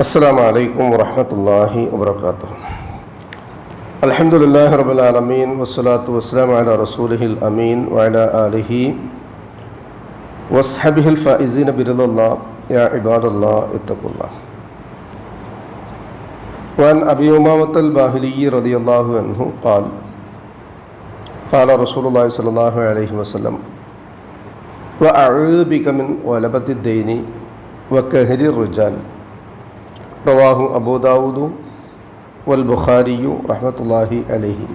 السلام عليكم ورحمة الله وبركاته الحمد لله رب العالمين والصلاة والسلام على رسوله الأمين وعلى آله وصحبه الفائزين برضا الله يا عباد الله اتقوا الله وعن أبي أمامة الباهلي رضي الله عنه قال قال رسول الله صلى الله عليه وسلم وأعوذ بك من غلبة الدين وكهر الرجال റവാഹു അബൂദാവൂദു വൽ ബുഖാരിയു റഹ്മത്തുല്ലാഹി അലഹിമ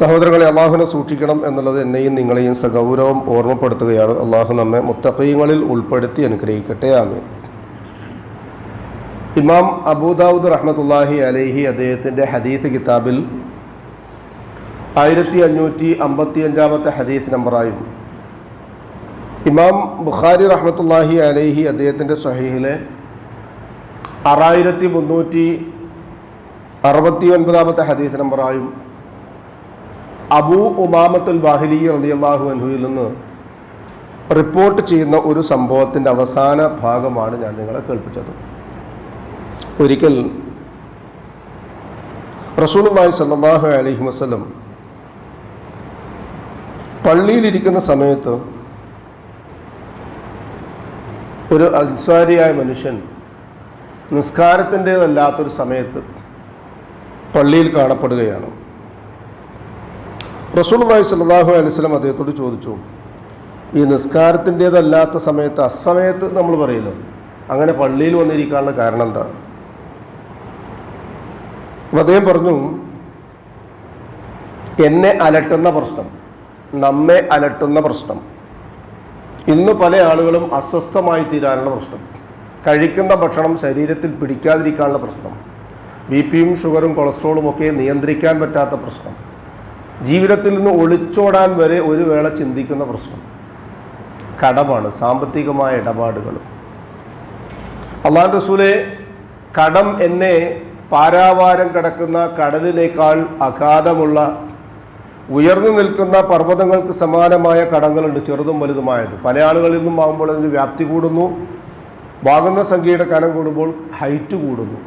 സഹോദരങ്ങളെ അള്ളാഹുവിനെ സൂക്ഷിക്കണം എന്നുള്ളത് എന്നെയും നിങ്ങളെയും സഗൗരവം ഓർമ്മപ്പെടുത്തുകയാണ്. അള്ളാഹു നമ്മെ മുത്തഖീങ്ങളിൽ ഉൾപ്പെടുത്തി അനുഗ്രഹിക്കട്ടെ. ആമീൻ. ഇമാം അബൂദാവൂദ് റഹ്മത്തുല്ലാഹി അലഹി അദ്ദേഹത്തിന്റെ ഹദീസ് കിതാബിൽ ആയിരത്തി അഞ്ഞൂറ്റി അമ്പത്തി അഞ്ചാമത്തെ ഹദീസ് നമ്പറായും ഇമാം ബുഖാരി റഹ്മത്തുല്ലാഹി അലൈഹി അദ്ദേഹത്തിന്റെ സഹീഹിലെ ആറായിരത്തി മുന്നൂറ്റി അറുപത്തി ഒൻപതാമത്തെ ഹദീസ് നമ്പറായും അബൂ ഉമാമത്തുൽ ബാഹിലി റളിയല്ലാഹു അൻഹുവിൽ നിന്ന് റിപ്പോർട്ട് ചെയ്യുന്ന ഒരു സംഭവത്തിന്റെ അവസാന ഭാഗമാണ് ഞാൻ നിങ്ങളെ കേൾപ്പിച്ചത്. ഒരിക്കൽ റസൂലുള്ളാഹി സ്വല്ലല്ലാഹു അലൈഹി വസല്ലം പള്ളിയിലിരിക്കുന്ന സമയത്ത് ഒരു അൻസാരിയായ മനുഷ്യൻ നിസ്കാരത്തിന്റേതല്ലാത്തൊരു സമയത്ത് പള്ളിയിൽ കാണപ്പെടുകയാണ്. റസൂലുള്ളാഹി സ്വല്ലല്ലാഹു അലൈഹി വസല്ലം അദ്ദേഹത്തോട് ചോദിച്ചു ഈ നിസ്കാരത്തിന്റേതല്ലാത്ത സമയത്ത് അസമയത്ത് നമ്മൾ പറയല്ലോ അങ്ങനെ പള്ളിയിൽ വന്നിരിക്കാനുള്ള കാരണം എന്താ അദ്ദേഹം പറഞ്ഞു എന്നെ അലട്ടുന്ന പ്രശ്നം നമ്മെ അലട്ടുന്ന പ്രശ്നം ഇന്ന് പല ആളുകളും അസ്വസ്ഥമായി തീരാനുള്ള പ്രശ്നം. കഴിക്കുന്ന ഭക്ഷണം ശരീരത്തിൽ പിടിക്കാതിരിക്കാനുള്ള പ്രശ്നം. ബി പിയും ഷുഗറും കൊളസ്ട്രോളും ഒക്കെ നിയന്ത്രിക്കാൻ പറ്റാത്ത പ്രശ്നം. ജീവിതത്തിൽ നിന്ന് ഒളിച്ചോടാൻ വരെ ഒരു വേള ചിന്തിക്കുന്ന പ്രശ്നം. കടമാണ് സാമ്പത്തികമായ ഇടപാടുകൾ അള്ളാൻ റസൂലെ കടം എന്നെ പാരാവാരം കിടക്കുന്ന കടലിനേക്കാൾ അഗാധമുള്ള ഉയർന്നു നിൽക്കുന്ന പർവതങ്ങൾക്ക് സമാനമായ കടങ്ങളുണ്ട് ചെറുതും വലുതുമായത്. പല ആളുകളിൽ നിന്നും ആകുമ്പോൾ അതിന് വ്യാപ്തി കൂടുന്നു. വാങ്ങുന്ന സംഖ്യയുടെ കനം കൂടുമ്പോൾ ഹൈറ്റ് കൂടുന്നു.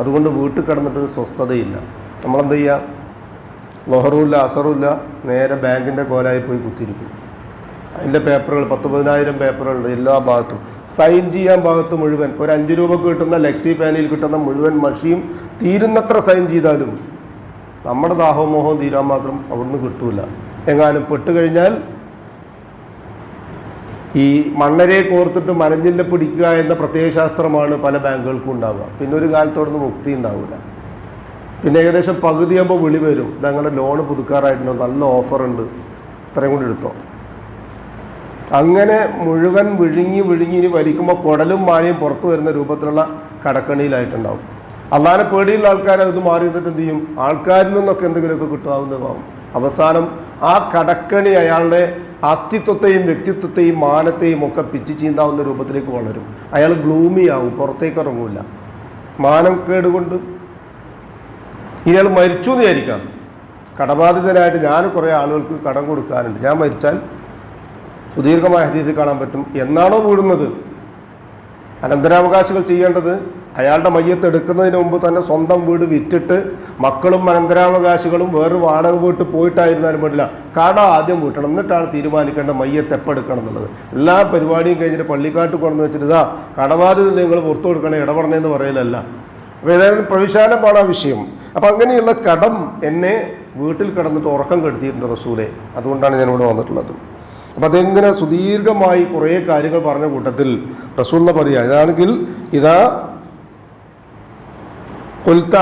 അതുകൊണ്ട് വീട്ടിൽ കിടന്നിട്ടൊരു സ്വസ്ഥതയില്ല. നമ്മളെന്ത് ചെയ്യുക ലൊഹറുമില്ല അസറുമില്ല നേരെ ബാങ്കിന്റെ കോലായി പോയി കുത്തിയിരിക്കും. അതിന്റെ പേപ്പറുകൾ പത്ത് പതിനായിരം പേപ്പറുകളുണ്ട് എല്ലാ ഭാഗത്തും. സൈൻ ചെയ്യാൻ ഭാഗത്ത് മുഴുവൻ ഒരു അഞ്ച് രൂപക്ക് കിട്ടുന്ന ലെക്സി പാനിൽ കിട്ടുന്ന മുഴുവൻ മഷിയും തീരുന്നത്ര സൈൻ ചെയ്താലും നമ്മുടെ ദാഹവും മോഹവും തീരാൻ മാത്രം അവിടുന്ന് കിട്ടൂല. എങ്ങാനും പെട്ടുകഴിഞ്ഞാൽ ഈ മണ്ണരെ കോർത്തിട്ട് മരഞ്ഞില്ല പിടിക്കുക എന്ന പ്രത്യയശാസ്ത്രമാണ് പല ബാങ്കുകൾക്കും ഉണ്ടാവുക. പിന്നെ ഒരു കാലത്തോടൊന്നും മുക്തി ഉണ്ടാവില്ല. പിന്നെ ഏകദേശം പകുതിയാകുമ്പോൾ വിളി വരും. ഞങ്ങളുടെ ലോണ് പുതുക്കാറായിട്ടുണ്ടോ? നല്ല ഓഫറുണ്ട് ഇത്രയും കൂടി എടുത്തോ. അങ്ങനെ മുഴുവൻ വിഴുങ്ങി വിഴുങ്ങി വലിക്കുമ്പോൾ കുടലും മാലയും പുറത്തു വരുന്ന രൂപത്തിലുള്ള കടക്കണിയിലായിട്ടുണ്ടാവും. അല്ലാതെ പേടിയുള്ള ആൾക്കാർ അത് മാറി നിന്നിട്ട് എന്ത് ചെയ്യും? ആൾക്കാരിൽ നിന്നൊക്കെ എന്തെങ്കിലുമൊക്കെ കിട്ടാവുന്നതാവും അവസാനം ആ കടക്കണി അയാളുടെ അസ്തിത്വത്തെയും വ്യക്തിത്വത്തെയും മാനത്തെയും ഒക്കെ പിച്ചു ചീന്താവുന്ന രൂപത്തിലേക്ക് വളരും. അയാൾ ഗ്ലൂമി ആവും പുറത്തേക്ക് ഇറങ്ങൂല. മാനം കേടുകൊണ്ട് ഇയാൾ മരിച്ചു എന്ന് വിചാരിക്കാം കടബാധിതനായിട്ട് ഞാൻ കുറേ ആളുകൾക്ക് കടം കൊടുക്കാനുണ്ട് ഞാൻ മരിച്ചാൽ സുദീർഘമായ ഹദീസിൽ കാണാൻ പറ്റും. എന്നാണോ കൂടുന്നത് അനന്തരാവകാശികൾ ചെയ്യേണ്ടത് അയാളുടെ മയ്യത്ത് എടുക്കുന്നതിന് മുമ്പ് തന്നെ സ്വന്തം വീട് വിറ്റിട്ട് മക്കളും അനന്തരാവകാശികളും വേറൊരു വാടക വീട്ടിൽ പോയിട്ടായിരുന്നാലും പറ്റില്ല. കട ആദ്യം വീട്ടണം. എന്നിട്ടാണ് തീരുമാനിക്കേണ്ട മയ്യത്ത് എപ്പോൾ എടുക്കണം എന്നുള്ളത്. എല്ലാ പരിപാടിയും കഴിഞ്ഞിട്ട് പള്ളിക്കാട്ട് കൊണ്ടെന്ന് വെച്ചിട്ട് ഇതാ കടബാധ്യത നിങ്ങൾ പുറത്തു കൊടുക്കണേ ഇടപെടണേന്ന് പറയലല്ല. അപ്പോൾ ഏതായാലും പ്രവിശാലമാണ് ആ വിഷയം. അപ്പം അങ്ങനെയുള്ള കടം എന്നെ വീട്ടിൽ കിടന്നിട്ട് ഉറക്കം കെടുത്തിയിട്ടുണ്ട് റസൂലെ. അതുകൊണ്ടാണ് ഞാൻ ഇവിടെ വന്നിട്ടുള്ളത്. അപ്പോൾ അതെങ്ങനെ സുദീർഘമായി കുറേ കാര്യങ്ങൾ പറഞ്ഞ കൂട്ടത്തിൽ റസൂല്ല പറയുക ഇതാണെങ്കിൽ ഇതാ കൊൽത്ത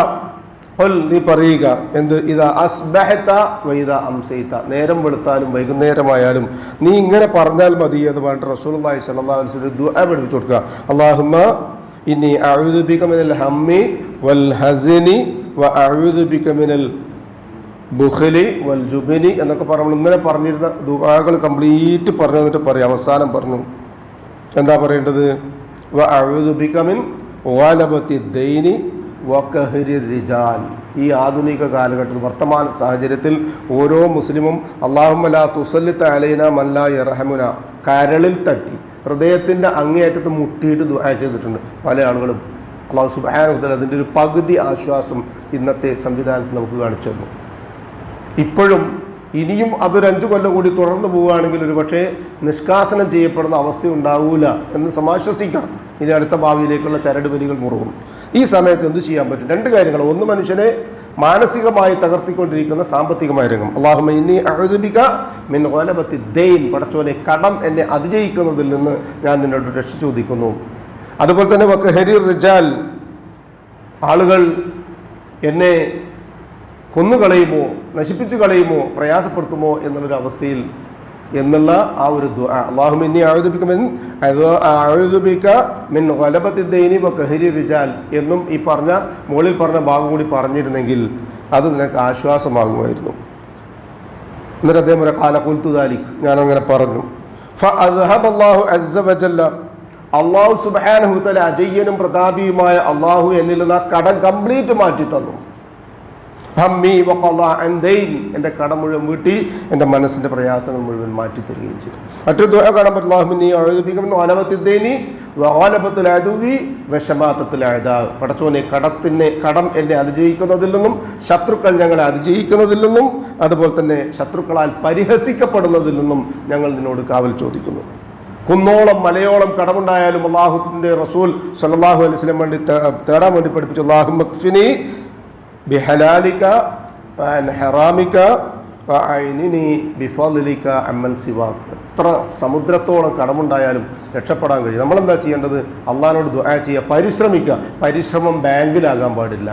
കൊൽ നീ പറയുക എന്ത്? ഇതാ അസ്ബഹത്ത വൈദ അംസയിത്ത നേരം വെളുത്താലും വൈകുന്നേരമായാലും നീ ഇങ്ങനെ പറഞ്ഞാൽ മതി എന്ന് പറഞ്ഞിട്ട് റസൂലുള്ളാഹി സ്വല്ലല്ലാഹു അലൈഹി വസല്ലം ദുആ പഠിപ്പിച്ചു കൊടുക്കുക. അല്ലാഹുമ്മ ഇനി അഊദു ബിക മിനൽ ഹമ്മി വൽ ഹസിനി വ അഊദു ബിക മിനൽ ബുഖലി വൽ ജുബിനി എന്നൊക്കെ പറഞ്ഞു ഇങ്ങനെ പറഞ്ഞിരുന്ന ദുആകൾ കംപ്ലീറ്റ് പറഞ്ഞു എന്നിട്ട് പറയും. അവസാനം പറഞ്ഞു. എന്താ പറയേണ്ടത്? വ അഊദു ബിക മിൻ വാലബത്തി ദൈനി വക്കഹരി റിജാൽ ഈ ആധുനിക കാലഘട്ടത്തിൽ വർത്തമാന സാഹചര്യത്തിൽ ഓരോ മുസ്ലിമും അള്ളാഹുമല തുസല്ലിത്ത അലൈന മല്ല ഇറഹമുന കരളിൽ തട്ടി ഹൃദയത്തിന്റെ അങ്ങേയറ്റത്ത് മുട്ടിയിട്ട് ദുആ ചെയ്തിട്ടുണ്ട് പല ആളുകളും. അള്ളാഹു സുബാനുദ്ദൽ അതിന്റെ ഒരു പകുതി ആശ്വാസം ഇന്നത്തെ സംവിധാനത്തിൽ നമുക്ക് കാണിച്ചു തന്നു. ഇപ്പോഴും ഇനിയും അതൊരു അഞ്ചു കൊല്ലം കൂടി തുടർന്ന് പോവുകയാണെങ്കിൽ ഒരു പക്ഷേ നിഷ്കാസനം ചെയ്യപ്പെടുന്ന അവസ്ഥ ഉണ്ടാവൂല എന്ന് സമാശ്വസിക്കാം. ഇനി അടുത്ത ഭാവിയിലേക്കുള്ള ചരട് വലികൾ മുറുകും. ഈ സമയത്ത് എന്ത് ചെയ്യാൻ പറ്റും? രണ്ട് കാര്യങ്ങൾ. ഒന്ന് മനുഷ്യനെ മാനസികമായി തകർത്തിക്കൊണ്ടിരിക്കുന്ന സാമ്പത്തികമായ രംഗം. അള്ളാഹുമ ഇനി അഴുതിപ്പിക്ക മിൻ ഓലപത്തി ദെയിൻ പടച്ചോനെ കടം എന്നെ അതിജയിക്കുന്നതിൽ നിന്ന് ഞാൻ നിന്നോട് രക്ഷ ചോദിക്കുന്നു. അതുപോലെ തന്നെ വക്ക് ഹരി റിജാൽ. ആളുകൾ എന്നെ കൊന്നുകളയുമോ? നശിപ്പിച്ചു കളയുമോ? പ്രയാസപ്പെടുത്തുമോ? എന്നുള്ളൊരു അവസ്ഥയിൽ എന്നുള്ള ആ ഒരു ആയുധിപ്പിക്ക മിൻ എന്നും ഈ പറഞ്ഞ മുകളിൽ പറഞ്ഞ ഭാഗം കൂടി പറഞ്ഞിരുന്നെങ്കിൽ അത് നിനക്ക് ആശ്വാസമാകുമായിരുന്നു. എന്നിട്ട് അദ്ദേഹം ഒരു കാലക്കുൽത്തുദാലിക് ഞാനങ്ങനെ പറഞ്ഞു. ഫ അള്ളാഹു അസ്സവജല്ല അള്ളാഹു സുബാനഹുത്തല അജയ്യനും പ്രതാപിയുമായ അള്ളാഹു എന്നിൽ നിന്ന് ആ കടം കംപ്ലീറ്റ് മാറ്റി തന്നു ഹമ്മി കട മുഴുവൻ വീട്ടി എന്റെ മനസ്സിന്റെ പ്രയാസങ്ങൾ മുഴുവൻ മാറ്റി തരികയും ചെയ്തു. മറ്റൊരു ദുആ കാണാൻ പറ്റില്ലാഹുമിനി വിഷമാത്തത്തിലായതാവ് പടച്ചോനെ കടത്തിനെ കടം എന്നെ അതിജയിക്കുന്നതിൽ നിന്നും ശത്രുക്കൾ ഞങ്ങളെ അതിജയിക്കുന്നതിൽ നിന്നും അതുപോലെ തന്നെ ശത്രുക്കളാൽ പരിഹസിക്കപ്പെടുന്നതിൽ നിന്നും ഞങ്ങൾ നിന്നോട് കാവൽ ചോദിക്കുന്നു. കുന്നോളം മലയോളം കടമുണ്ടായാലും അള്ളാഹുദിന്റെ റസൂൽ സല്ലാഹു അലൈഹി സ്വലം വേണ്ടി തേടാൻ വേണ്ടി പഠിപ്പിച്ചു. അള്ളാഹു മക്ഫിനി ബിഹലാലിക ഹറാമിക ഐനിനി അമ്മൻ സിവാക്ക് എത്ര സമുദ്രത്തോളം കടമുണ്ടായാലും രക്ഷപ്പെടാൻ കഴിയും. നമ്മളെന്താ ചെയ്യേണ്ടത്? അള്ളഹാനോട് ദുആ ചെയ്യുക. പരിശ്രമിക്കുക. പരിശ്രമം ബാങ്കിലാകാൻ പാടില്ല.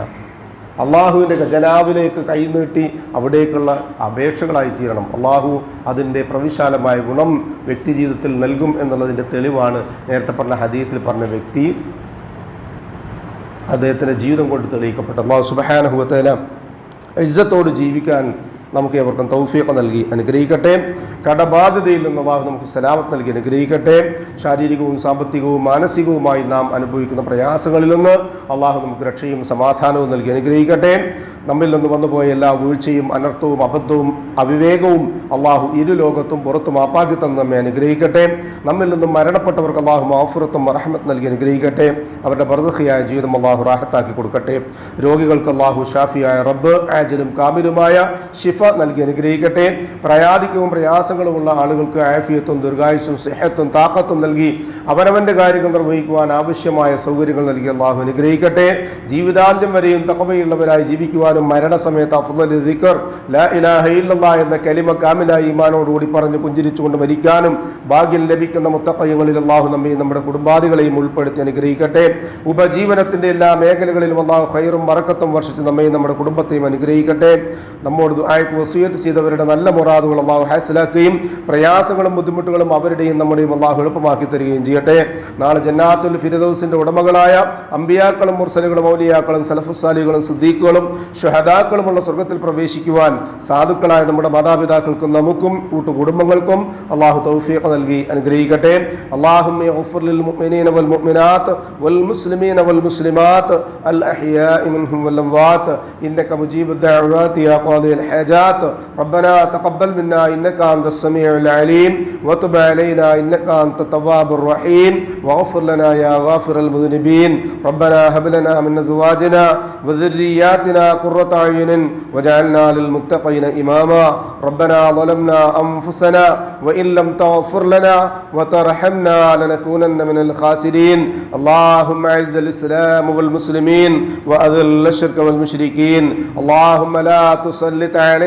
അള്ളാഹുവിന്റെ ഖജനാവിലേക്ക് കൈനീട്ടി അവിടേക്കുള്ള അപേക്ഷകളായി തീരണം. അള്ളാഹു അതിന്റെ പ്രവിശാലമായ ഗുണം വ്യക്തി ജീവിതത്തിൽ നൽകും എന്നുള്ളതിന്റെ തെളിവാണ് നേരത്തെ പറഞ്ഞ ഹദീത്തിൽ പറഞ്ഞ വ്യക്തി. അദ്ദേഹത്തിന്റെ ജീവിതം കൊണ്ട് തെളിയിക്കപ്പെട്ടു. അള്ളാഹു സുബഹാനഹുവത്തേല ഇജ്ജത്തോട് ജീവിക്കാൻ നമുക്ക് ഏവർക്കും തൗഫീഖ് നൽകി അനുഗ്രഹിക്കട്ടെ. കടബാധ്യതയിൽ നിന്ന് അള്ളാഹു നമുക്ക് സലാമത്ത് നൽകി അനുഗ്രഹിക്കട്ടെ. ശാരീരികവും സാമ്പത്തികവും മാനസികവുമായി നാം അനുഭവിക്കുന്ന പ്രയാസങ്ങളിൽ നിന്ന് അള്ളാഹു നമുക്ക് രക്ഷയും സമാധാനവും നൽകി അനുഗ്രഹിക്കട്ടെ. നമ്മിൽ നിന്ന് വന്നുപോയ എല്ലാ വീഴ്ചയും അനർത്ഥവും അബദ്ധവും അവിവേകവും അള്ളാഹു ഇരു ലോകത്തും പുറത്തും മാപ്പാക്കി തന്ന് നമ്മെ അനുഗ്രഹിക്കട്ടെ. നമ്മിൽ നിന്നും മരണപ്പെട്ടവർക്ക് അള്ളാഹു മാഫുറത്തും റഹ്മത്ത് നൽകി അനുഗ്രഹിക്കട്ടെ. അവരുടെ ബർസഖിയായ ജീവിതം അള്ളാഹു റാഹത്താക്കി കൊടുക്കട്ടെ. രോഗികൾക്ക് അള്ളാഹു ഷാഫിയായ റബ്ബ് ആജലും കാമിലുമായ ഷിഫ നൽകി അനുഗ്രഹിക്കട്ടെ. പ്രയാധിക്കവും പ്രയാസങ്ങളുമുള്ള ആളുകൾക്ക് ആഫിയത്തും ദീർഘായുസും സെഹത്തും താക്കത്തും നൽകി അവനവന്റെ കാര്യങ്ങൾ നിർവഹിക്കുവാൻ ആവശ്യമായ സൗകര്യങ്ങൾ നൽകി അള്ളാഹു അനുഗ്രഹിക്കട്ടെ. ജീവിതാന്ത്യം വരെയും തക്കവയുള്ളവരായി ജീവിക്കുവാനും മരണസമയത്ത് അഫ്ദൽ എന്ന കലിമ കാമിലായി ഈമാനോടുകൂടി പറഞ്ഞ് പുഞ്ചിരിച്ചുകൊണ്ട് മരിക്കാനും ഭാഗ്യം ലഭിക്കുന്ന മുത്തക്കയങ്ങളിൽ അള്ളാഹു നമ്മയും നമ്മുടെ കുടുംബാദികളെയും ഉൾപ്പെടുത്തി അനുഗ്രഹിക്കട്ടെ. ഉപജീവനത്തിന്റെ എല്ലാ മേഖലകളിലും അള്ളാഹു ഹൈറും മറക്കത്തും വർഷിച്ച് നമ്മയും നമ്മുടെ കുടുംബത്തെയും അനുഗ്രഹിക്കട്ടെ. നമ്മോട് ദുആയ്ക്ക് വസീയത്ത് ചെയ്തവരുടെ നല്ല മുറാദുകൾ അള്ളാഹു ഹാസിലാക്കുകയും പ്രയാസങ്ങളും ബുദ്ധിമുട്ടുകളും അവരുടെയും നമ്മുടെയും അള്ളാഹു എളുപ്പമാക്കി തരികയും ചെയ്യട്ടെ നാളെ ജന്നാത്തുൽ ഫിരദൌസിന്റെ ഉടമകളായ അമ്പിയാക്കളും മുർസലുകളും ഔലിയാക്കളും സലഫുസാലികളും സിദ്ദീഖുകളും ഷഹദാക്കളുമുള്ള സ്വർഗത്തിൽ പ്രവേശിക്കുവാൻ സാധുക്കളായ നമ്മുടെ മാതാപിതാക്കൾക്കും നമുക്കും കൂട്ടുകുടുംബങ്ങൾക്കും അള്ളാഹു തൗഫീഖ് നൽകി അനുഗ്രഹിക്കട്ടെ അള്ളാഹും للمؤمنين والمؤمنات والمسلمين والمسلمات الأحياء منهم والأموات إنك مجيب الدعوات يا قاضي الحاجات ربنا تقبل منا إنك أنت السميع العليم وتب علينا إنك أنت التواب الرحيم واغفر لنا يا غافر المذنبين ربنا هب لنا من أزواجنا وذرياتنا قرة أعين وجعلنا للمتقين إماما ربنا ظلمنا أنفسنا وإن لم تغفر لنا وترحمنا لنكونن من الخاسرين اللهم أعز الإسلام والمسلمين وأذل الشرك والمشركين اللهم لا تسلط علينا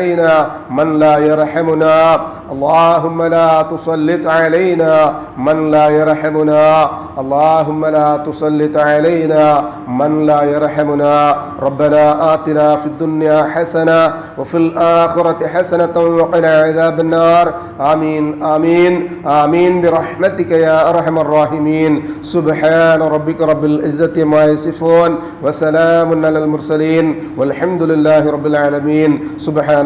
من لا يرحمنا. اللهم لا تسلط علينا من لا يرحمنا. اللهم لا تسلط علينا من لا يرحمنا. ربنا آتنا في الدنيا حسنة وفي الآخرة حسنة وقنا عذاب النار. آمين آمين آمين. برحمتك يا أرحم الراحمين. سبحان ربك رب العزة ما يصفون وسلام على المرسلين والحمد لله رب العالمين.